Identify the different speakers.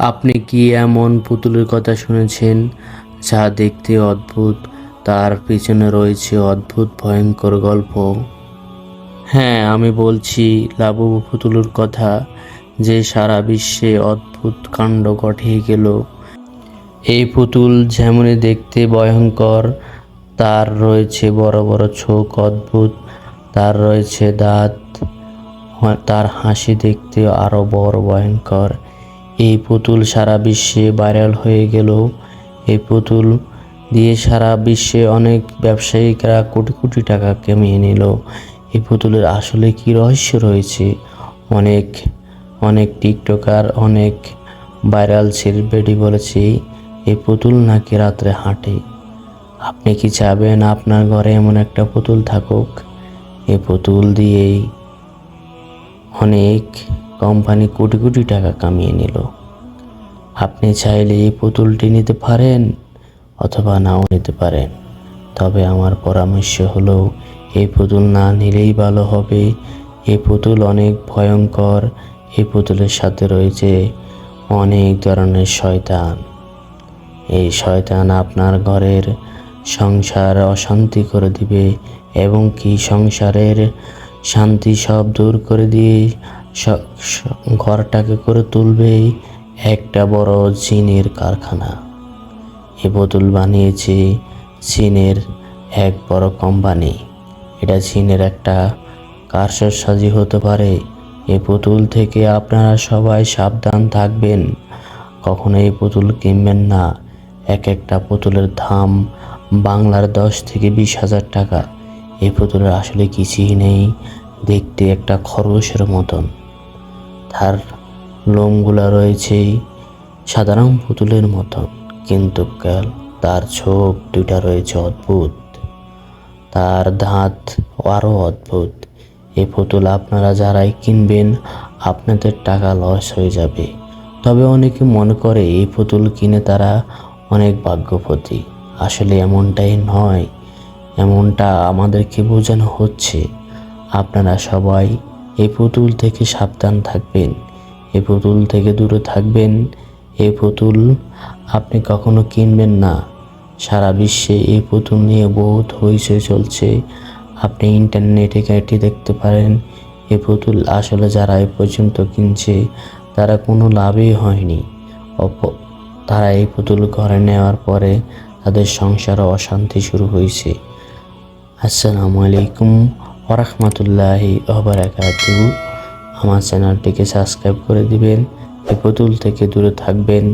Speaker 1: আপনি কি এমন পুতুলের কথা শুনেছেন যা দেখতে অদ্ভুত? তার পিছনে রয়েছে অদ্ভুত, ভয়ঙ্কর গল্প। হ্যাঁ আমি বলছি লাবু পুতুলের কথা যে সারা বিশ্বে অদ্ভুত কাণ্ড ঘটিয়ে গেল। এই পুতুল যেমনই দেখতে ভয়ঙ্কর, তার রয়েছে বড় বড় চোখ অদ্ভুত, তার রয়েছে দাঁত, তার হাসি দেখতে আরও বড় ভয়ঙ্কর। এই পুতুল সারা বিশ্বে ভাইরাল হয়ে গেল এই পুতুল দিয়ে সারা বিশ্বে অনেক ব্যবসায়িকরা কোটি কোটি টাকা কামিয়ে নিল। এই পুতুলের আসলে কি রহস্য রয়েছে? অনেক অনেক টিকটকার, অনেক ভাইরাল সেলিব্রিটি বলেছে এই পুতুল নাকি রাত্রে হাঁটে। আপনি কি চাবেন আপনার ঘরে এমন একটা পুতুল থাকুক? এই পুতুল দিয়েই অনেক কোম্পানি কোটি কোটি টাকা কামিয়ে নিল। আপনি চাইলে এই পুতুলটি নিতে পারেন অথবা নাও নিতে পারেন। তবে আমার পরামর্শ হলো, এই পুতুল না নিলেই ভালো হবে। এই পুতুল অনেক ভয়ঙ্কর। এই পুতুলের সাথে রয়েছে অনেক ধরনের শয়তান। এই শয়তান আপনার ঘরের সংসার অশান্তি করে দিবে এবং কি সংসারের শান্তি সব দূর করে দিয়ে ঘরটাকে করে তুলবে একটা বড় জিনের কারখানা। এ বোতল বানিয়েছে চীনের এক বড় কোম্পানি। এটা চীনের একটা কারসাজি হতে পারে। এ পুতুল থেকে আপনারা সবাই সাবধান থাকবেন। কখনো এই পুতুল কিনবেন না। এক একটা পুতুলের দাম বাংলার দশ থেকে বিশ হাজার টাকা। এই পুতুলের আসলে কিছুই নেই। দেখতে একটা খরগোশের মতন। তার লোমগুলা রয়েছে সাধারণ পুতুলের মতন কিন্তু কাল, তার চোখ দুটা রয়েছে অদ্ভুত। তার দাঁত আরও অদ্ভুত। এই পুতুল আপনারা যারাই কিনবেন, আপনাদের টাকা লস হয়ে যাবে। তবে অনেকে মনে করে এই পুতুল কিনে তারা অনেক ভাগ্যপতি। আসলে এমনটাই নয়। এমনটা আমাদেরকে বোঝানো হচ্ছে। আপনারা সবাই এই পুতুল থেকে সাবধান থাকবেন। এ পুতুল থেকে দূরে থাকবেন। এই পুতুল আপনি কখনো কিনবেন না। সারা বিশ্বে এই পুতুল নিয়ে বহুত হইচই চলছে। আপনি ইন্টারনেটে ঘেঁটে দেখতে পারেন। এ পুতুল আসলে যারা এ পর্যন্ত কিনছে, তারা কোনো লাভই হয়নি। অপ- তারা এই পুতুল ঘরে নেওয়ার পরে তাদের সংসারে অশান্তি শুরু হয়েছে আসসালামু আলাইকুম ওরহমতুল্লাহি ওবরাকাতু আমার চ্যানেলটিকে সাবস্ক্রাইব করে দিবেন এই পুতুল থেকে দূরে থাকবেন।